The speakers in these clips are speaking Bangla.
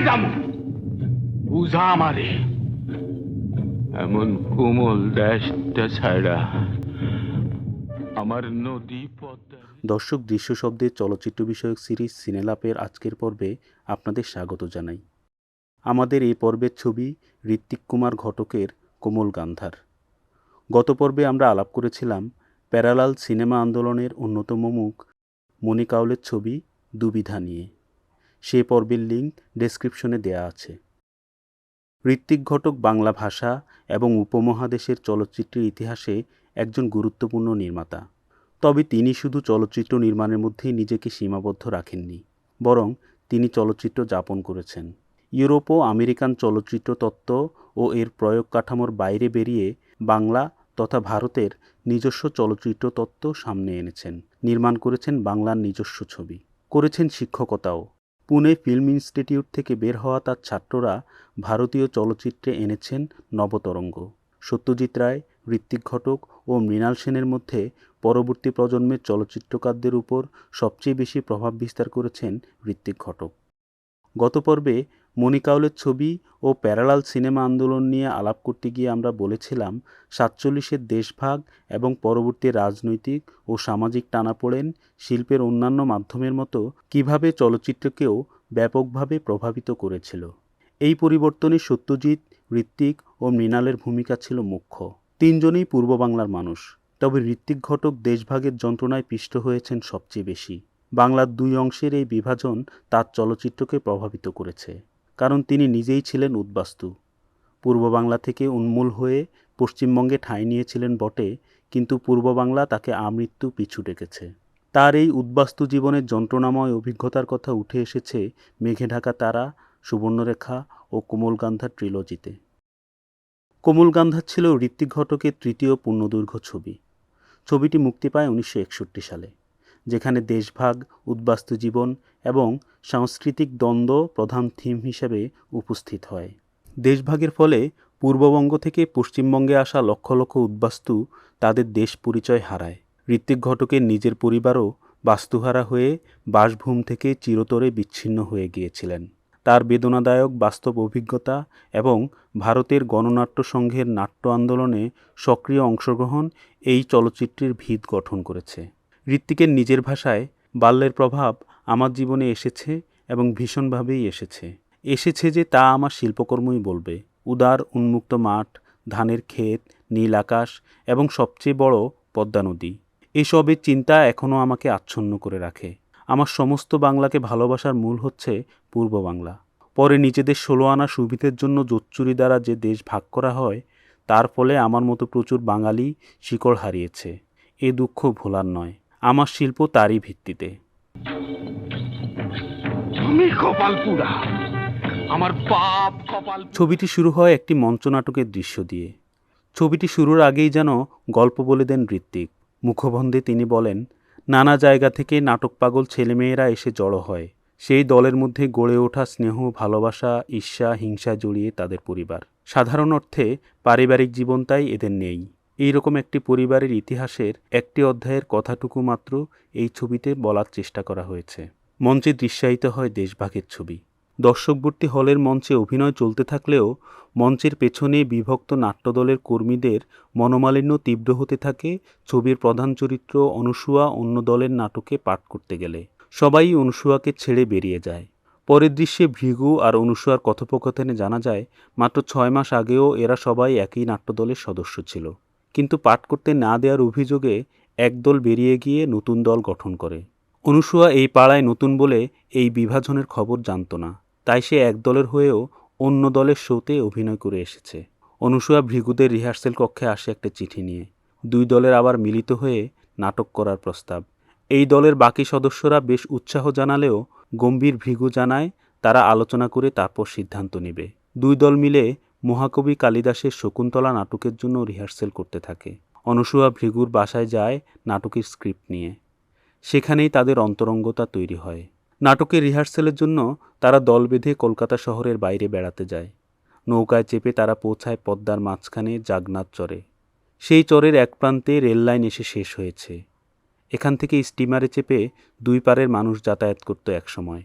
যাম বুঝা আমারে। এমন কোমল দেশটা ছাড়া আমার নদী পদ্মা দর্শক দৃশ্য শব্দের চলচ্চিত্র বিষয়ক সিরিজ সিনেলাপের আজকের পর্বে আপনাদের স্বাগত জানাই। আমাদের এই পর্বের ছবি ঋত্বিক কুমার ঘটকের কোমল গান্ধার। গত পর্বে আমরা আলাপ করেছিলাম প্যারালাল সিনেমা আন্দোলনের অন্যতম মুখ মনি কাউলের ছবি দুবিধা নিয়ে। সে পর্বের লিঙ্ক ডেসক্রিপশনে দেয়া আছে। ঋত্বিক ঘটক বাংলা ভাষা এবং উপমহাদেশের চলচ্চিত্রের ইতিহাসে একজন গুরুত্বপূর্ণ নির্মাতা। তবে তিনি শুধু চলচ্চিত্র নির্মাণের মধ্যেই নিজেকে সীমাবদ্ধ রাখেননি, বরং তিনি চলচ্চিত্র যাপন করেছেন। ইউরোপ ও আমেরিকান চলচ্চিত্র তত্ত্ব ও এর প্রয়োগ কাঠামোর বাইরে বেরিয়ে বাংলা তথা ভারতের নিজস্ব চলচ্চিত্র তত্ত্ব সামনে এনেছেন। নির্মাণ করেছেন বাংলার নিজস্ব ছবি। করেছেন শিক্ষকতাও। পুনে ফিল্ম ইনস্টিটিউট থেকে বের হওয়া তার ছাত্ররা ভারতীয় চলচ্চিত্রে এনেছেন নবতরঙ্গ। সত্যজিৎ রায় ঋত্বিক ঘটক ও মৃণাল সেনের মধ্যে পরবর্তী প্রজন্মের চলচ্চিত্রকারদের উপর সবচেয়ে বেশি প্রভাব বিস্তার করেছেন ঋত্বিক ঘটক। গত পর্বে মনিকাউলের ছবি ও প্যারালাল সিনেমা আন্দোলন নিয়ে আলাপ করতে গিয়ে আমরা বলেছিলাম, সাতচল্লিশের দেশভাগ এবং পরবর্তী রাজনৈতিক ও সামাজিক টানাপোড়েন শিল্পের অন্যান্য মাধ্যমের মতো কীভাবে চলচ্চিত্রকেও ব্যাপকভাবে প্রভাবিত করেছিল। এই পরিবর্তনে সত্যজিৎ ঋত্বিক ও মৃণালের ভূমিকা ছিল মুখ্য। তিনজনেই পূর্ব বাংলার মানুষ। তবে ঋত্বিক ঘটক দেশভাগের যন্ত্রণায় পিষ্ট হয়েছেন সবচেয়ে বেশি। বাংলার দুই অংশের এই বিভাজন তার চলচ্চিত্রকে প্রভাবিত করেছে। কারণ তিনি নিজেই ছিলেন উদ্বাস্তু। পূর্ব বাংলা থেকে উন্মূল হয়ে পশ্চিমবঙ্গে ঠাঁই নিয়েছিলেন বটে, কিন্তু পূর্ব বাংলা তাকে আমৃত্যু পিছু ডেকেছে। তার এই উদ্বাস্তু জীবনের যন্ত্রণাময় অভিজ্ঞতার কথা উঠে এসেছে মেঘে ঢাকা তারা, সুবর্ণরেখা ও কোমলগান্ধার ট্রিলজিতে কোমলগান্ধার ছিল ঋত্বিক ঘটকের তৃতীয় পূর্ণদৈর্ঘ্য ছবি। ছবিটি মুক্তি পায় উনিশশো একষট্টি সালে। যেখানে দেশভাগ, উদ্বাস্তু জীবন এবং সাংস্কৃতিক দ্বন্দ্ব প্রধান থিম হিসেবে উপস্থিত হয়। দেশভাগের ফলে পূর্ববঙ্গ থেকে পশ্চিমবঙ্গে আসা লক্ষ লক্ষ উদ্বাস্তু তাদের দেশ পরিচয় হারায়। ঋত্বিক ঘটকের নিজের পরিবারও বাস্তুহারা হয়ে বাসভূম থেকে চিরতরে বিচ্ছিন্ন হয়ে গিয়েছিলেন। তার বেদনাদায়ক বাস্তব অভিজ্ঞতা এবং ভারতের গণনাট্য সংঘের নাট্য আন্দোলনে সক্রিয় অংশগ্রহণ এই চলচ্চিত্রের ভিত গঠন করেছে। ঋত্বিকের নিজের ভাষায় বাল্যের প্রভাব আমার জীবনে এসেছে এবং ভীষণভাবেই এসেছে। এসেছে যে তা আমার শিল্পকর্মই বলবে। উদার, উন্মুক্ত মাঠ, ধানের ক্ষেত, নীল আকাশ এবং সবচেয়ে বড় পদ্মা নদী। এসবের চিন্তা এখনও আমাকে আচ্ছন্ন করে রাখে। আমার সমস্ত বাংলাকে ভালোবাসার মূল হচ্ছে পূর্ব বাংলা। পরে নিজেদের ষোলো আনা সুবিধের জন্য জোচ্চুরি দ্বারা যে দেশ ভাগ করা হয়, তার ফলে আমার মতো প্রচুর বাঙালি শিকড় হারিয়েছে। এ দুঃখ ভোলার নয়। আমার শিল্প তারই ভিত্তিতে। আমার পাপ কপাল ছবিটি শুরু হয় একটি মঞ্চনাটকের দৃশ্য দিয়ে। ছবিটি শুরুর আগেই যেন গল্প বলে দেন ঋত্বিক। মুখবন্ধে তিনি বলেন নানা জায়গা থেকে নাটক পাগল ছেলেমেয়েরা এসে জড়ো হয়। সেই দলের মধ্যে গড়ে ওঠা স্নেহ ভালোবাসা ঈর্ষা হিংসা জড়িয়ে তাদের পরিবার। সাধারণ অর্থে পারিবারিক জীবন তাই এদের নেই। এই রকম একটি পরিবারের ইতিহাসের একটি অধ্যায়ের কথাটুকু মাত্র এই ছবিতে বলার চেষ্টা করা হয়েছে। মঞ্চে দৃশ্যায়িত হয় দেশভাগের ছবি। দর্শকবর্তী হলের মঞ্চে অভিনয় চলতে থাকলেও মঞ্চের পেছনে বিভক্ত নাট্যদলের কর্মীদের মনোমালিন্য তীব্র হতে থাকে, ছবির প্রধান চরিত্র অনুসুয়া অন্য দলের নাটকে পাঠ করতে গেলে। সবাই অনুসুয়াকে ছেড়ে বেরিয়ে যায়। পরের দৃশ্যে ভৃগু আর অনুসুয়ার কথোপকথনে জানা যায়, মাত্র ছয় মাস আগেও এরা সবাই একই নাট্যদলের সদস্য ছিল। কিন্তু পাঠ করতে না দেওয়ার অভিযোগে একদল বেরিয়ে গিয়ে নতুন দল গঠন করে। অনুসুয়া এই পাড়ায় নতুন বলে এই বিভাজনের খবর জানত না। তাই সে এক দলের হয়েও অন্য দলের শোতে অভিনয় করে এসেছে। অনুসুয়া ভৃগুদের রিহার্সেল কক্ষে আসে একটা চিঠি নিয়ে। দুই দলের আবার মিলিত হয়ে নাটক করার প্রস্তাব। এই দলের বাকি সদস্যরা বেশ উৎসাহ জানালেও গম্ভীর ভৃগু জানায় তারা আলোচনা করে তারপর সিদ্ধান্ত নেবে। দুই দল মিলে মহাকবি কালিদাসের শকুন্তলা নাটকের জন্য রিহার্সেল করতে থাকে। অনুসুয়া ভৃগুর বাসায় যায় নাটকের স্ক্রিপ্ট নিয়ে। সেখানেই তাদের অন্তরঙ্গতা তৈরি হয়। নাটকের রিহার্সেলের জন্য তারা দল বেঁধে কলকাতা শহরের বাইরে বেড়াতে যায়। নৌকায় চেপে তারা পৌঁছায় পদ্মার মাঝখানে জাগনাথ চরে। সেই চরের এক প্রান্তে রেললাইন এসে শেষ হয়েছে। এখান থেকে স্টিমারে চেপে দুই পারের মানুষ যাতায়াত করত একসময়।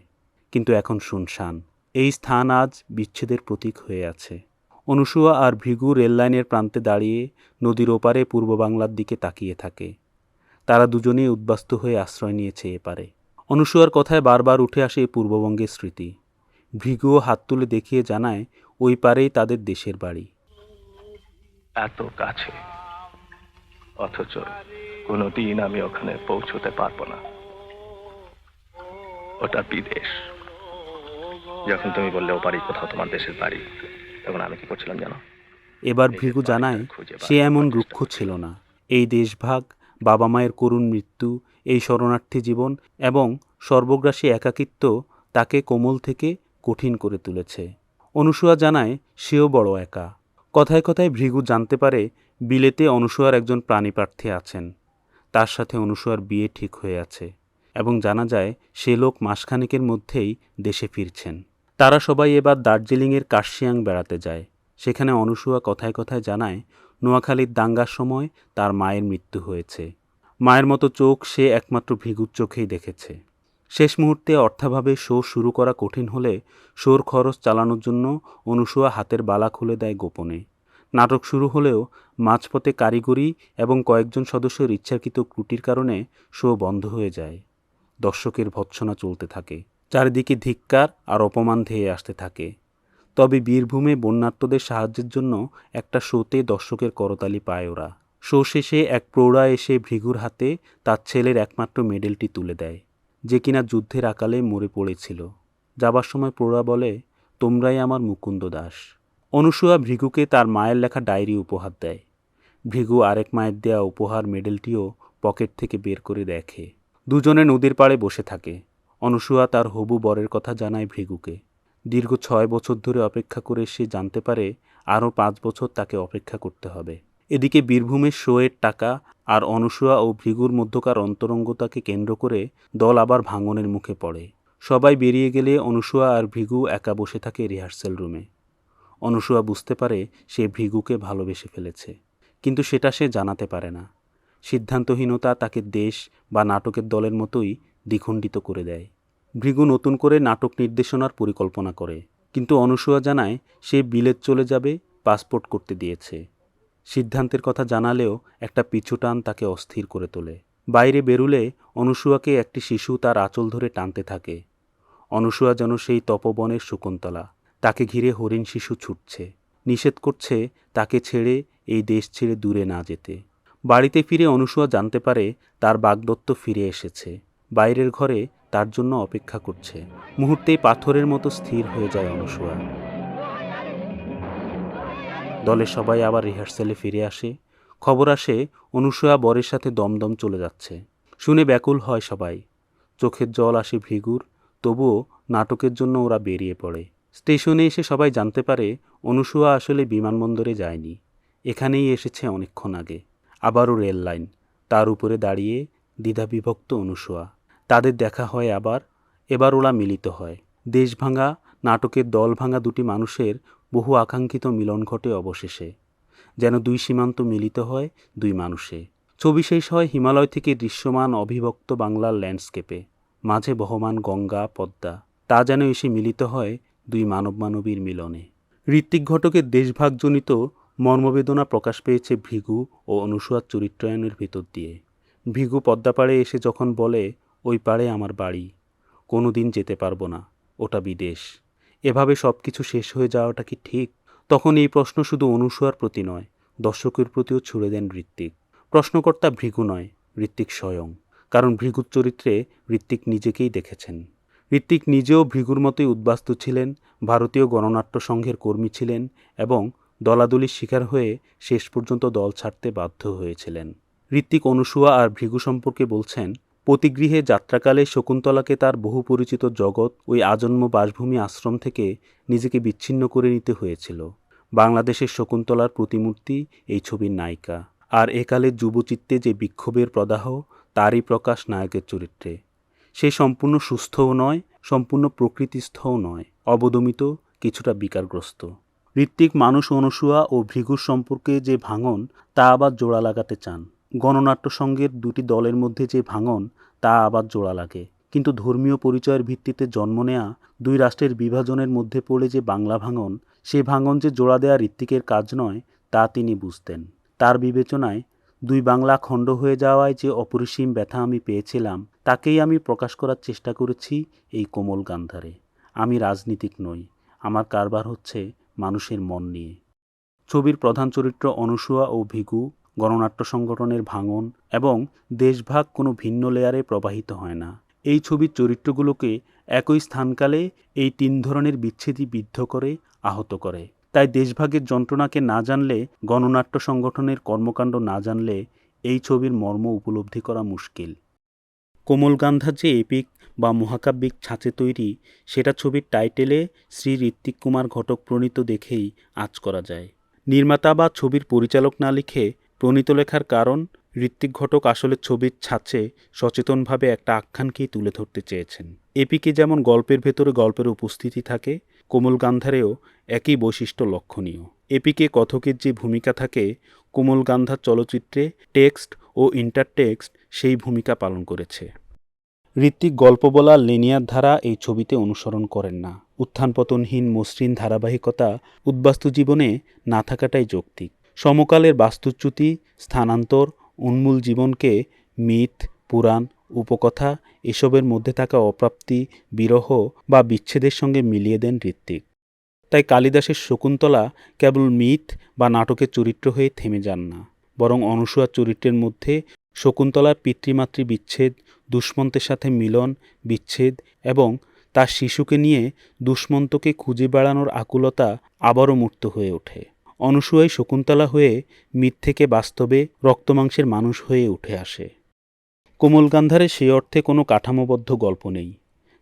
কিন্তু এখন শুনশান। এই স্থান আজ বিচ্ছেদের প্রতীক হয়ে আছে। অনুসুয়া আর ভৃগু রেললাইনের প্রান্তে দাঁড়িয়ে নদীর ওপারে পূর্ব বাংলার দিকে তাকিয়ে থাকে। তারা দুজনেই উদ্বাস্ত হয়ে আশ্রয় নিয়েছে এপারে অনুসুয়ার কথায় বারবার উঠে আসে পূর্ববঙ্গের স্মৃতি। ভৃগুও হাত তুলে দেখিয়ে জানায়, ওই পারেই তাদের দেশের বাড়ি। এত কাছে। অথচ কোনোদিন আমি ওখানে পৌঁছতে পারব না। ওটা বিদেশ। যখন তুমি বললে ও বাড়ি কোথাও তোমার দেশের বাড়ি। তখন আমি কি করছিলাম জানো? এবার ভৃগু জানায় সে এমন রুক্ষ ছিল না। এই দেশভাগ বাবা মায়ের করুণ মৃত্যু এই শরণার্থী জীবন এবং সর্বগ্রাসী একাকিত্ব তাকে কোমল থেকে কঠিন করে তুলেছে। অনুসুয়া জানায় সেও বড় একা। কথায় কথায় ভৃগু জানতে পারে বিলেতে অনুসুয়ার একজন প্রাণীপ্রার্থী আছেন। তার সাথে অনুসুয়ার বিয়ে ঠিক হয়ে আছে এবং জানা যায় সে লোক মাসখানেকের মধ্যেই দেশে ফিরছেন। তারা সবাই এবার দার্জিলিংয়ের কার্শিয়াং বেড়াতে যায়। সেখানে অনুসুয়া কথায় কথায় জানায়, নোয়াখালীর দাঙ্গার সময় তার মায়ের মৃত্যু হয়েছে। মায়ের মতো চোখ সে একমাত্র ভৃগুর চোখেই দেখেছে। শেষ মুহূর্তে অর্থাভাবে শো শুরু করা কঠিন হলে শোর খরচ চালানোর জন্য অনুসুয়া হাতের বালা খুলে দেয় গোপনে। নাটক শুরু হলেও মাঝপথে কারিগরি এবং কয়েকজন সদস্যের ইচ্ছাকৃত ত্রুটির কারণে শো বন্ধ হয়ে যায়। দর্শকের ভৎসনা চলতে থাকে। চারিদিকে ধিক্কার আর অপমান ধেয়ে আসতে থাকে। তবে বীরভূমে বন্যার্তদের সাহায্যের জন্য একটা শোতে দর্শকের করতালি পায় ওরা। শো শেষে এক প্রৌঢ়া এসে ভৃগুর হাতে তার ছেলের একমাত্র মেডেলটি তুলে দেয়, যে কিনা যুদ্ধের আকালে মরে পড়েছিল। যাবার সময় প্রৌঢ়া বলে, তোমরাই আমার মুকুন্দ দাস। অনুসুয়া ভৃগুকে তার মায়ের লেখা ডায়েরি উপহার দেয়। ভৃগু আরেক মায়ের দেয়া উপহার মেডেলটিও পকেট থেকে বের করে দেখে। দুজনে নদীর পাড়ে বসে থাকে। অনুসুয়া তার হবু বরের কথা জানায় ভৃগুকে। দীর্ঘ ছয় বছর ধরে অপেক্ষা করে সে জানতে পারে আরও পাঁচ বছর তাকে অপেক্ষা করতে হবে। এদিকে বীরভূমের শোয়ের টাকা আর অনুসুয়া ও ভৃগুর মধ্যকার অন্তরঙ্গতাকে কেন্দ্র করে দল আবার ভাঙনের মুখে পড়ে। সবাই বেরিয়ে গেলে অনুসুয়া আর ভৃগু একা বসে থাকে রিহার্সেল রুমে। অনুসুয়া বুঝতে পারে সে ভৃগুকে ভালোবেসে ফেলেছে, কিন্তু সেটা সে জানাতে পারে না। সিদ্ধান্তহীনতা তাকে দেশ বা নাটকের দলের মতোই দ্বিখণ্ডিত করে দেয়। ভৃগু নতুন করে নাটক নির্দেশনার পরিকল্পনা করে। কিন্তু অনুসুয়া জানায়, সে বিলেত চলে যাবে, পাসপোর্ট করতে দিয়েছে। সিদ্ধান্তের কথা জানালেও একটা পিছুটান তাকে অস্থির করে তোলে। বাইরে বেরুলে অনুসুয়াকে একটি শিশু তার আঁচল ধরে টানতে থাকে। অনুসুয়া যেন সেই তপবনের শকুন্তলা। তাকে ঘিরে হরিণ শিশু ছুটছে। নিষেধ করছে তাকে ছেড়ে এই দেশ ছেড়ে দূরে না যেতে। বাড়িতে ফিরে অনুসুয়া জানতে পারে তার বাগদত্ত ফিরে এসেছে। বাইরের ঘরে তার জন্য অপেক্ষা করছে। মুহূর্তেই পাথরের মতো স্থির হয়ে যায় অনুসুয়া দলের সবাই আবার রিহার্সেলে ফিরে আসে। খবর আসে অনুসুয়া বরের সাথে দমদম চলে যাচ্ছে। শুনে ব্যাকুল হয় সবাই। চোখের জল আসে ভিগুর, তবুও নাটকের জন্য ওরা বেরিয়ে পড়ে। স্টেশনে এসে সবাই জানতে পারে অনুসুয়া আসলে বিমানবন্দরে যায়নি। এখানেই এসেছে অনেকক্ষণ আগে। আবারও রেল লাইন। তার উপরে দাঁড়িয়ে দ্বিধাবিভক্ত অনুসুয়া তাদের দেখা হয় আবার, এবার ওরা মিলিত হয়। দেশ ভাঙা নাটকের দল ভাঙা দুটি মানুষের বহু আকাঙ্ক্ষিত মিলন ঘটে অবশেষে, যেন দুই সীমান্ত মিলিত হয় দুই মানুষে। ছবি শেষ হয় হিমালয় থেকে দৃশ্যমান অবিভক্ত বাংলার ল্যান্ডস্কেপে, মাঝে বহমান গঙ্গা, পদ্মা, তা যেন এসে মিলিত হয় দুই মানব মানবীর মিলনে। ঋত্বিক ঘটকের দেশভাগজনিত মর্মবেদনা প্রকাশ পেয়েছে ভৃগু ও অনুসুয়ার চরিত্রায়নের ভেতর দিয়ে। ভৃগু পদ্মাপাড়ে এসে যখন বলে ওই পাড়ে আমার বাড়ি। কোনো দিন যেতে পারব না, ওটা বিদেশ। এভাবে সব কিছু শেষ হয়ে যাওয়াটা কি ঠিক? তখন এই প্রশ্ন শুধু অনুসুয়ার প্রতি নয়, দর্শকের প্রতিও ছুড়ে দেন ঋত্বিক। প্রশ্নকর্তা ভৃগু নয়, ঋত্বিক স্বয়ং। কারণ ভৃগুর চরিত্রে ঋত্বিক নিজেকেই দেখেছেন। ঋত্বিক নিজেও ভৃগুর মতোই উদ্বাস্তু ছিলেন, ভারতীয় গণনাট্য সংঘের কর্মী ছিলেন এবং দলাদলির শিকার হয়ে শেষ পর্যন্ত দল ছাড়তে বাধ্য হয়েছিলেন। ঋত্বিক অনুসুয়া আর ভৃগু সম্পর্কে বলছেন পতিগৃহে যাত্রাকালে শকুন্তলাকে তার বহু পরিচিত জগৎ ওই আজন্ম বাসভূমি আশ্রম থেকে নিজেকে বিচ্ছিন্ন করে নিতে হয়েছিল। বাংলাদেশের শকুন্তলার প্রতিমূর্তি এই ছবির নায়িকা। আর একালের যুবচিত্তে যে বিক্ষোভের প্রদাহ, তারই প্রকাশ নায়কের চরিত্রে। সে সম্পূর্ণ সুস্থও নয়, সম্পূর্ণ প্রকৃতিস্থও নয়, অবদমিত, কিছুটা বিকারগ্রস্ত। ঋত্বিক মানুষ অনুসুয়া ও ভৃগুর সম্পর্কে যে ভাঙন, তা আবার জোড়া লাগাতে চান। গণনাট্য সঙ্গের দুটি দলের মধ্যে যে ভাঙন, তা আবার জোড়া লাগে। কিন্তু ধর্মীয় পরিচয়ের ভিত্তিতে জন্ম নেয়া দুই রাষ্ট্রের বিভাজনের মধ্যে পড়ে যে বাংলা ভাঙন, সে ভাঙন যে জোড়া দেয়া ঋত্বিকের কাজ নয়, তা তিনি বুঝতেন। তার বিবেচনায় দুই বাংলা খণ্ড হয়ে যাওয়ায় যে অপরিসীম ব্যথা আমি পেয়েছিলাম, তাকেই আমি প্রকাশ করার চেষ্টা করেছি এই কোমল গান্ধারে। আমি রাজনীতিক নই, আমার কারবার হচ্ছে মানুষের মন নিয়ে। ছবির প্রধান চরিত্র অনুসুয়া ও ভিগু গণনাট্য সংগঠনের ভাঙন এবং দেশভাগ কোনো ভিন্ন লেয়ারে প্রবাহিত হয় না। এই ছবির চরিত্রগুলোকে একই স্থানকালে এই তিন ধরনের বিচ্ছেদই বিদ্ধ করে, আহত করে। তাই দেশভাগের যন্ত্রণাকে না জানলে, গণনাট্য সংগঠনের কর্মকাণ্ড না জানলে এই ছবির মর্ম উপলব্ধি করা মুশকিল। কোমল গান্ধার যে এপিক বা মহাকাব্যিক ছাঁচে তৈরি, সেটা ছবির টাইটেলে শ্রী ঋত্বিক কুমার ঘটক প্রণীত দেখেই আজ করা যায়। নির্মাতা বা ছবির পরিচালক না লিখে প্রণীত লেখার কারণ, ঋত্বিক ঘটক আসলে ছবির ছাঁচে সচেতনভাবে একটা আখ্যানকেই তুলে ধরতে চেয়েছেন। এপিকে যেমন গল্পের ভেতরে গল্পের উপস্থিতি থাকে, কোমল গান্ধারেও একই বৈশিষ্ট্য লক্ষণীয়। এপিকে কথকের যে ভূমিকা থাকে, কোমল গান্ধার চলচ্চিত্রে টেক্সট ও ইন্টারটেক্সট সেই ভূমিকা পালন করেছে। ঋত্বিক গল্প বলা লিনিয়ার ধারা এই ছবিতে অনুসরণ করেন না। উত্থানপতনহীন মসৃণ ধারাবাহিকতা উদ্বাস্তু জীবনে না থাকাটাই যৌক্তিক। সমকালের বাস্তুচ্যুতি, স্থানান্তর, উন্মূল জীবনকে মিথ, পুরাণ, উপকথা এসবের মধ্যে থাকা অপ্রাপ্তি, বিরহ বা বিচ্ছেদের সঙ্গে মিলিয়ে দেন ঋত্বিক। তাই কালিদাসের শকুন্তলা কেবল মিথ বা নাটকের চরিত্র হয়ে থেমে যান না, বরং অনুসূয়ার চরিত্রের মধ্যে শকুন্তলার পিতৃমাতৃ বিচ্ছেদ, দুষ্মন্তের সাথে মিলন, বিচ্ছেদ এবং তার শিশুকে নিয়ে দুষ্মন্তকে খুঁজে বেড়ানোর আকুলতা আবারও মূর্ত হয়ে ওঠে। অনুসূয়াই শকুন্তলা হয়ে মিথ থেকে বাস্তবে রক্তমাংসের মানুষ হয়ে উঠে আসে। কোমল গান্ধারে সে অর্থে কোনো কাঠামোবদ্ধ গল্প নেই।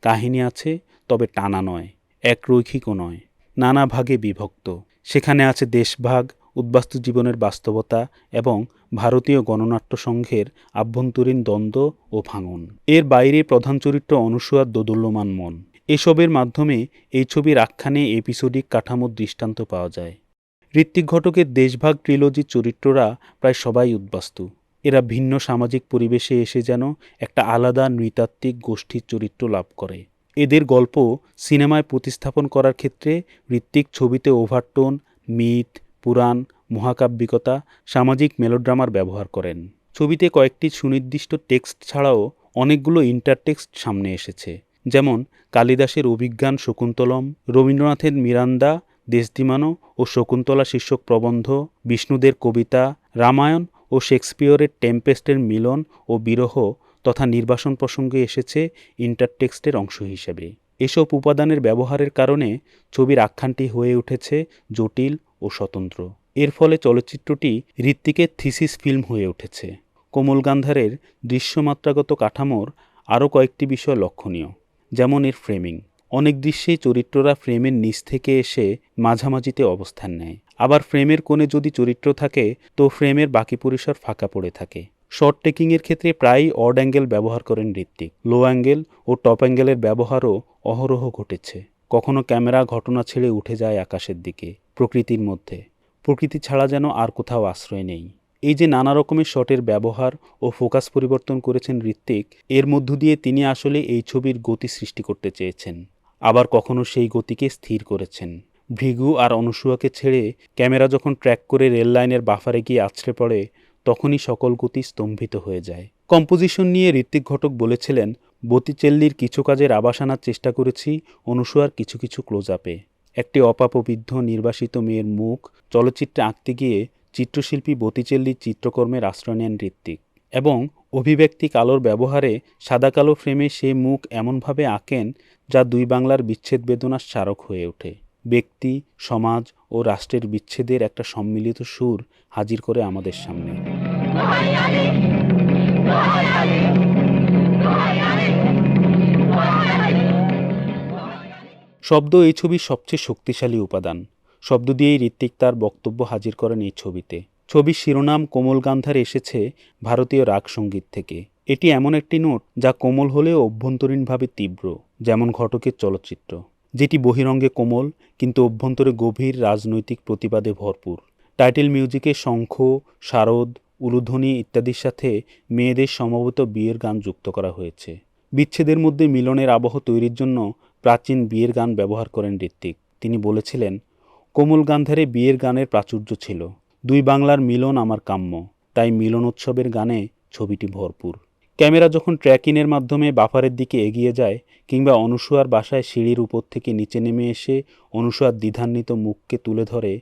কাহিনী আছে, তবে টানা নয় এক রৈখিকও নয়, নানা ভাগে বিভক্ত। সেখানে আছে দেশভাগ, উদ্বাস্তু জীবনের বাস্তবতা এবং ভারতীয় গণনাট্য সংঘের আভ্যন্তরীণ দ্বন্দ্ব ও ভাঙন। এর বাইরে প্রধান চরিত্র অনুসূয়ার দোদুল্যমান মন। এসবের মাধ্যমে এই ছবির আখ্যানে এপিসোডিক কাঠামোর দৃষ্টান্ত পাওয়া যায়। ঋত্বিক ঘটকের দেশভাগ ট্রিলজির চরিত্ররা প্রায় সবাই উদ্বাস্তু। এরা ভিন্ন সামাজিক পরিবেশে এসে যেন একটা আলাদা নৃতাত্ত্বিক গোষ্ঠীর চরিত্র লাভ করে। এদের গল্প সিনেমায় প্রতিস্থাপন করার ক্ষেত্রে ঋত্বিক ছবিতে ওভারটোন, মিথ, পুরাণ, মহাকাব্যিকতা, সামাজিক মেলোড্রামার ব্যবহার করেন। ছবিতে কয়েকটি সুনির্দিষ্ট টেক্সট ছাড়াও অনেকগুলো ইন্টারটেক্সট সামনে এসেছে, যেমন কালিদাসের অভিজ্ঞান শকুন্তলম, রবীন্দ্রনাথের মিরান্দা দেশদিমানো ও শকুন্তলা শীর্ষক প্রবন্ধ, বিষ্ণুদের কবিতা, রামায়ণ ও শেক্সপিয়রের টেম্পেস্টের মিলন ও বিরহ তথা নির্বাসন প্রসঙ্গে এসেছে ইন্টারটেক্সটের অংশ হিসেবে। এসব উপাদানের ব্যবহারের কারণে ছবির আখ্যানটি হয়ে উঠেছে জটিল ও স্বতন্ত্র। এর ফলে চলচ্চিত্রটি ঋত্বিকের থিসিস ফিল্ম হয়ে উঠেছে। কোমল গান্ধারের দৃশ্যমাত্রাগত কাঠামোর আরও কয়েকটি বিষয় লক্ষণীয়, যেমন এর ফ্রেমিং। অনেক দৃশ্যেই চরিত্ররা ফ্রেমের নিচ থেকে এসে মাঝামাঝিতে অবস্থান নেয়। আবার ফ্রেমের কোণে যদি চরিত্র থাকে, তো ফ্রেমের বাকি পরিসর ফাঁকা পড়ে থাকে। শর্ট টেকিংয়ের ক্ষেত্রে প্রায়ই অড অ্যাঙ্গেল ব্যবহার করেন ঋত্বিক। লো অ্যাঙ্গেল ও টপ অ্যাঙ্গেলের ব্যবহারও অহরহ ঘটেছে। কখনো ক্যামেরা ঘটনা ছেড়ে উঠে যায় আকাশের দিকে, প্রকৃতির মধ্যে। প্রকৃতি ছাড়া যেন আর কোথাও আশ্রয় নেই। এই যে নানা রকমের শটের ব্যবহার ও ফোকাস পরিবর্তন করেছেন ঋত্বিক, এর মধ্য দিয়ে তিনি আসলে এই ছবির গতি সৃষ্টি করতে চেয়েছেন। আবার কখনো সেই গতিকে স্থির করেছেন। ভৃগু আর অনুসুয়াকে ছেড়ে ক্যামেরা যখন ট্র্যাক করে রেল লাইনের বাফারে গিয়ে আছড়ে পড়ে, তখনই সকল গতি স্তম্ভিত হয়ে যায়। কম্পোজিশন নিয়ে ঋত্বিক ঘটক বলেছিলেন, বতিচেল্লির কিছু কাজের আবাস আনার চেষ্টা করেছি, অনুসুয়ার কিছু কিছু ক্লোজ আপে একটি অপাপবিদ্ধ নির্বাসিত মেয়ের মুখ, চলচ্চিত্রে আঁকতে গিয়ে চিত্রশিল্পী বতিচেল্লির চিত্রকর্মের আশ্রয় নেন ঋত্বিক। এবং অভিব্যক্তিক আলোর ব্যবহারে সাদা কালো ফ্রেমে সে মুখ এমনভাবে আঁকেন যা দুই বাংলার বিচ্ছেদ বেদনার স্মারক হয়ে ওঠে। ব্যক্তি সমাজ ও রাষ্ট্রের বিচ্ছেদের একটা সম্মিলিত সুর হাজির করে আমাদের সামনে। শব্দ এই ছবির সবচেয়ে শক্তিশালী উপাদান। শব্দ দিয়েই ঋত্বিক তার বক্তব্য হাজির করেন এই ছবিতে। ছবির শিরোনাম কোমল গান্ধার এসেছে ভারতীয় রাগ সংগীত থেকে। এটি এমন একটি নোট যা কোমল হলেও অভ্যন্তরীণভাবে তীব্র, যেমন ঘটকের চলচ্চিত্র, যেটি বহিরঙ্গে কোমল কিন্তু অভ্যন্তরে গভীর রাজনৈতিক প্রতিবাদে ভরপুর। টাইটেল মিউজিকে শঙ্খ, শারদ, উলুধ্বনি ইত্যাদির সাথে মেয়েদের সম্ভবত বিয়ের গান যুক্ত করা হয়েছে। বিচ্ছেদের মধ্যে মিলনের আবহ তৈরির জন্য প্রাচীন বিয়ের গান ব্যবহার করেন ঋত্বিক। তিনি বলেছিলেন, কোমল গান্ধারে বিয়ের গানের প্রাচুর্য ছিল। দুই বাংলার মিলন আমার কাম্য, তাই মিলনোৎসবের গানে ছবিটি ভরপুর। ক্যামেরা যখন ট্র্যাকিংয়ের মাধ্যমে বাফারের দিকে এগিয়ে যায় কিংবা অনুসুয়ার বাসায় সিঁড়ির উপর থেকে নিচে নেমে এসে অনুসুয়ার দ্বিধান্বিত মুখকে তুলে ধরে,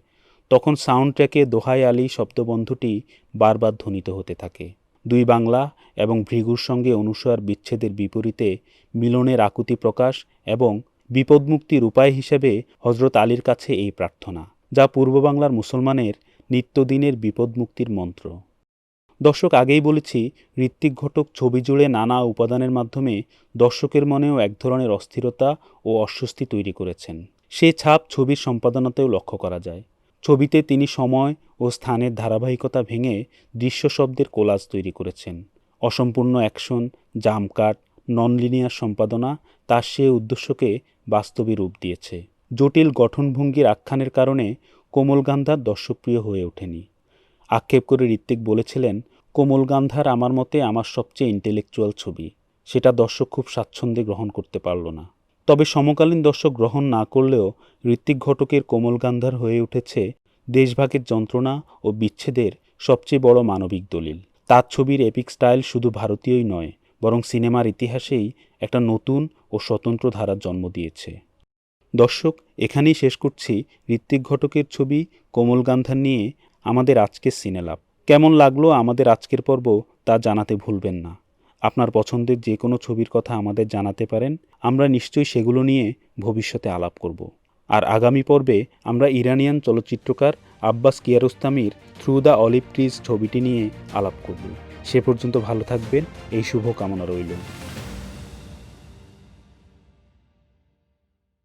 তখন সাউন্ড ট্র্যাকে দোহাই আলী শব্দবন্ধটি বারবার ধ্বনিত হতে থাকে। দুই বাংলা এবং ভৃগুর সঙ্গে অনুসুয়ার বিচ্ছেদের বিপরীতে মিলনের আকুতি প্রকাশ এবং বিপদমুক্তির উপায় হিসেবে হজরত আলীর কাছে এই প্রার্থনা, যা পূর্ব বাংলার মুসলমানের নিত্যদিনের বিপদমুক্তির মন্ত্র। দর্শক আগেই বলেছি, ঋত্বিক ঘটক ছবি জুড়ে নানা উপাদানের মাধ্যমে দর্শকের মনেও এক ধরনের অস্থিরতা ও অস্বস্তি তৈরি করেছেন। সে ছাপ ছবির সম্পাদনাতেও লক্ষ্য করা যায়। ছবিতে তিনি সময় ও স্থানের ধারাবাহিকতা ভেঙে দৃশ্য শব্দের কোলাজ তৈরি করেছেন। অসম্পূর্ণ অ্যাকশন জামকাট নন লিনিয়ার সম্পাদনা তার সে উদ্দেশ্যকে বাস্তবে রূপ দিয়েছে। জটিল গঠনভঙ্গির আখ্যানের কারণে কোমল গান্ধার দর্শকপ্রিয় হয়ে ওঠেনি। আক্ষেপ করে ঋত্বিক বলেছিলেন, কোমল গান্ধার আমার মতে আমার সবচেয়ে ইন্টেলেকচুয়াল ছবি। সেটা দর্শক খুব স্বাচ্ছন্দ্যে গ্রহণ করতে পারল না। তবে সমকালীন দর্শক গ্রহণ না করলেও ঋত্বিক ঘটকের কোমল গান্ধার হয়ে উঠেছে দেশভাগের যন্ত্রণা ও বিচ্ছেদের সবচেয়ে বড় মানবিক দলিল। তার ছবির এপিক স্টাইল শুধু ভারতীয়ই নয়, বরং সিনেমার ইতিহাসেই একটা নতুন ও স্বতন্ত্র ধারার জন্ম দিয়েছে। দর্শক, এখানেই শেষ করছি ঋত্বিক ঘটকের ছবি কোমল গান্ধার নিয়ে আমাদের আজকের সিনেলাপ কেমন লাগল আমাদের আজকের পর্ব তা জানাতে ভুলবেন না। আপনার পছন্দের যে কোনো ছবির কথা আমাদের জানাতে পারেন, আমরা নিশ্চয়ই সেগুলো নিয়ে ভবিষ্যতে আলাপ করব। আর আগামী পর্বে আমরা ইরানিয়ান চলচ্চিত্রকার আব্বাস কিয়ারোস্তামির থ্রু দ্য অলিভ ট্রিজ ছবিটি নিয়ে আলাপ করব। সে পর্যন্ত ভালো থাকবেন, এই শুভ কামনা রইল।